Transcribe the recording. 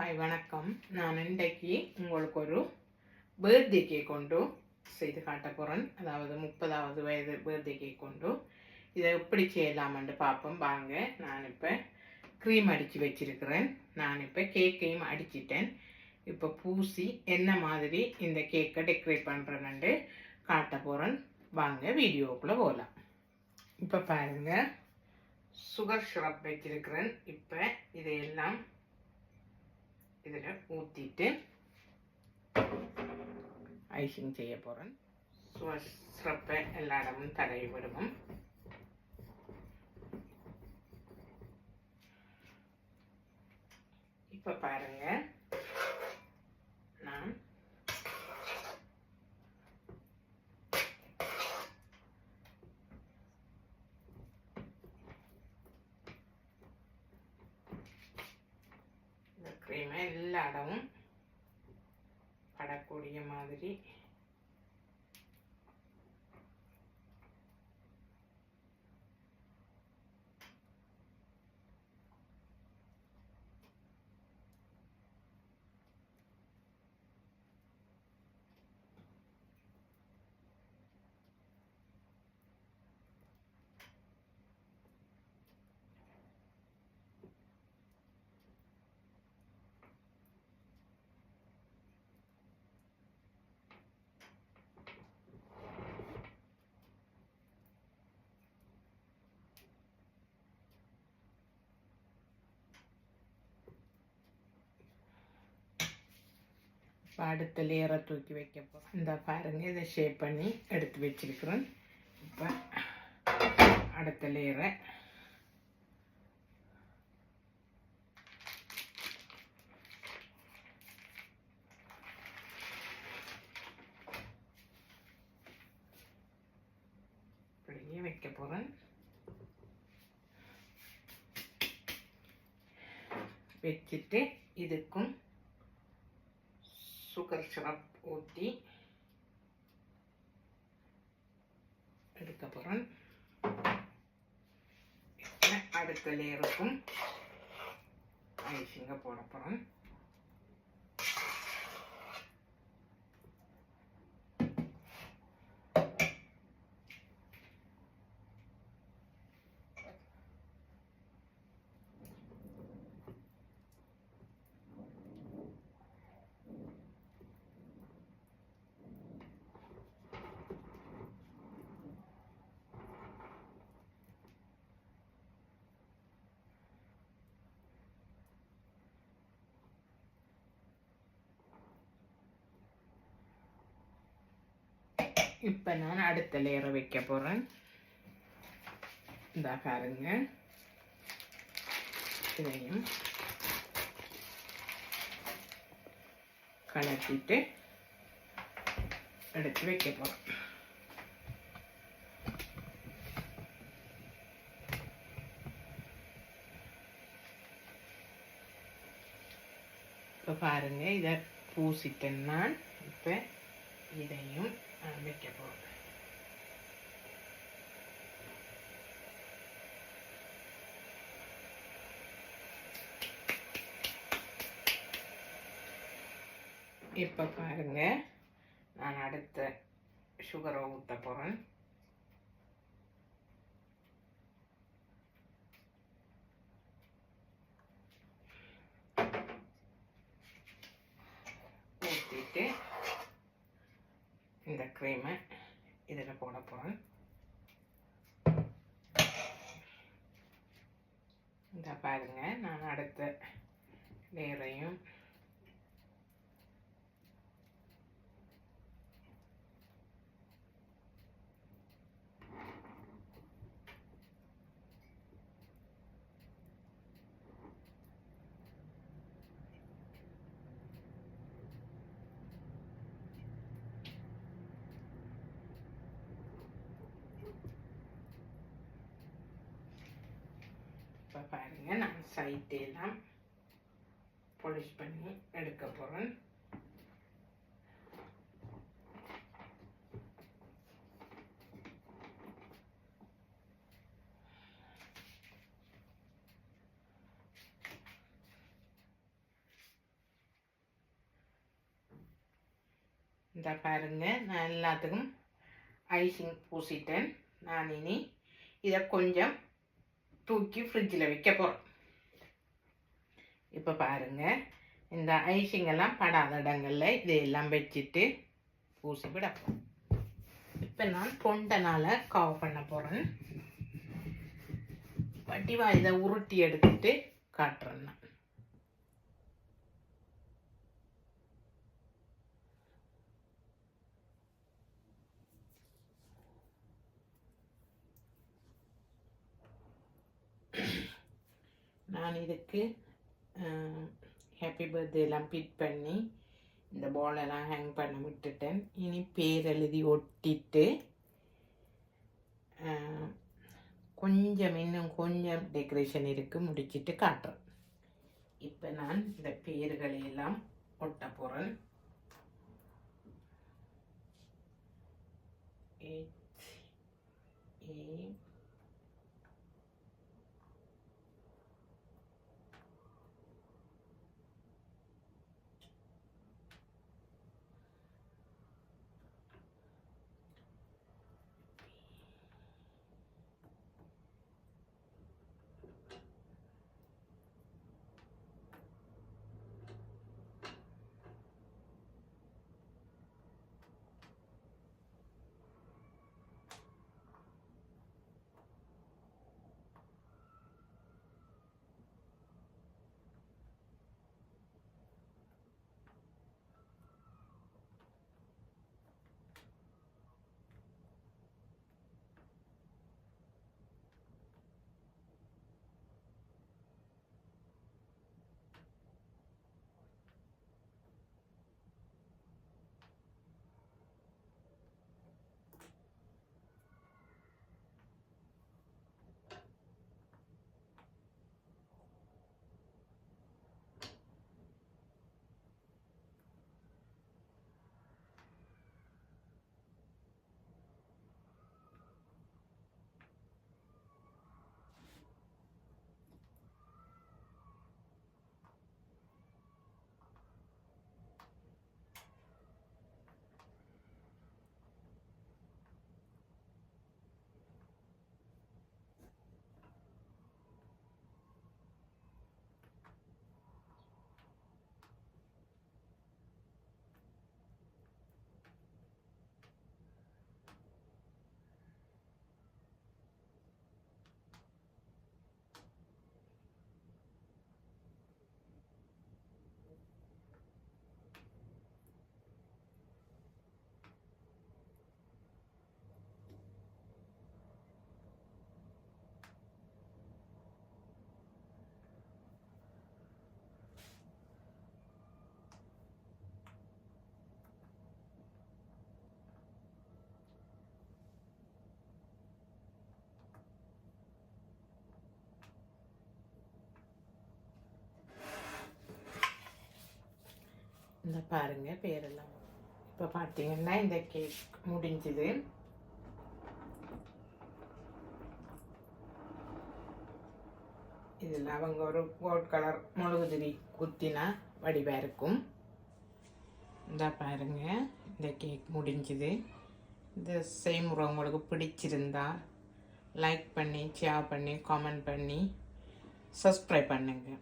Hi வணக்கம். நான் இன்றைக்கு உங்களுக்கு ஒரு பேர்தே கேக் கொண்டு செய்து காட்ட போகிறேன் அதாவது முப்பதாவது வயது பேர்தே கேக் கொண்டு. இதை எப்படி செய்யலாமென்று பார்ப்போம். வாங்க நான் இப்போ க்ரீம் அடித்து வச்சிருக்கிறேன். நான் இப்போ கேக்கையும் அடிச்சிட்டேன். இப்போ பூசி என்ன மாதிரி இந்த கேக்கை டெக்கரேட் பண்ணுறேன்னு காட்ட போகிறேன் வாங்க வீடியோக்குள்ளே போகலாம் இப்போ பாருங்கள் சுகர் ஷிரப் வச்சிருக்கிறேன். இப்போ இதையெல்லாம் இதில் ஊற்றிட்டு ஐசிங் செய்ய போகிறேன் சுகர் சிரப்பை எல்லா இடமும் தடவி விடுவோம். இப்போ பாருங்கள் நான் இந்த க்ரீமை எல்லா இடமும் வரக்கூடிய மாதிரி இப்போ அடுத்த லேயரை தூக்கி வைக்க போகிறோம் இந்த பாருங்க இதை ஷேப் பண்ணி எடுத்து வச்சிருக்கிறேன் இப்போ அடுத்த லேயரை அப்படியே வைக்க போகிறேன் வச்சுட்டு இதுக்கும் சுகர் சிரப் ஊற்றி எடுக்கப்புறம் அடுத்த லேயருக்கும் ஐசிங்க போட இப்போ நான் அடுத்த லேயரை வைக்க போகிறேன் இந்த பாருங்க. இதையும் கலட்டிட்டு எடுத்து வைக்க போகிறோம் இப்போ பாருங்க இதை பூசிட்டேன் நான். இப்போ இதையும் நான் வைக்க போகிறேன் இப்போ பாருங்க நான் அடுத்த சுகரை ஊற்ற போகிறேன் ஊற்றிட்டு இந்த க்ரீமை இதில் போட போகிறேன் இந்த பாருங்கள் நான் அடுத்த பாருங்கள் நான் சைட்டெல்லாம் பாலிஷ் பண்ணி எடுக்க போகிறேன் இந்த பாருங்க. நான் எல்லாத்துக்கும் ஐசிங் பூசிட்டேன். நான் இனி இதை கொஞ்சம் தூக்கி ஃப்ரிட்ஜில் வைக்க போகிறோம் இப்போ பாருங்க இந்த ஐசிங்கெல்லாம் படாத இடங்களில் இதையெல்லாம் வச்சுட்டு பூசி விட இப்போ நான் தொண்டனால் கவ் பண்ண போகிறேன் வடிவா இதை உருட்டி எடுத்துட்டு காட்டுறேன் நான். நான் இதுக்கு ஹாப்பி பர்த்டே எல்லாம் பிட் பண்ணி இந்த பாலெல்லாம் ஹேங் பண்ண விட்டுட்டேன். இனி பேர் எழுதி ஒட்டிட்டு கொஞ்சம் இன்னும் கொஞ்சம் டெக்கரேஷன் இருக்குது முடிச்சிட்டு காட்டுறேன். இப்போ நான் இந்த பேர்களையெல்லாம் ஒட்ட போகிறேன் ஏ இந்த பாருங்கள் பேரெல்லாம். இப்போ பார்த்தீங்கன்னா இந்த கேக் முடிஞ்சுது. இதில் அவங்க ஒரு கோட் கலர் முழுகுதிரி குத்தினா வடிவாக இருக்கும். இந்த பாருங்க இந்த கேக் முடிஞ்சுது. இந்த செய்முறை உங்களுக்கு பிடிச்சிருந்தா லைக் பண்ணி ஷேர் பண்ணி காமெண்ட் பண்ணி சப்ஸ்கிரைப் பண்ணுங்கள்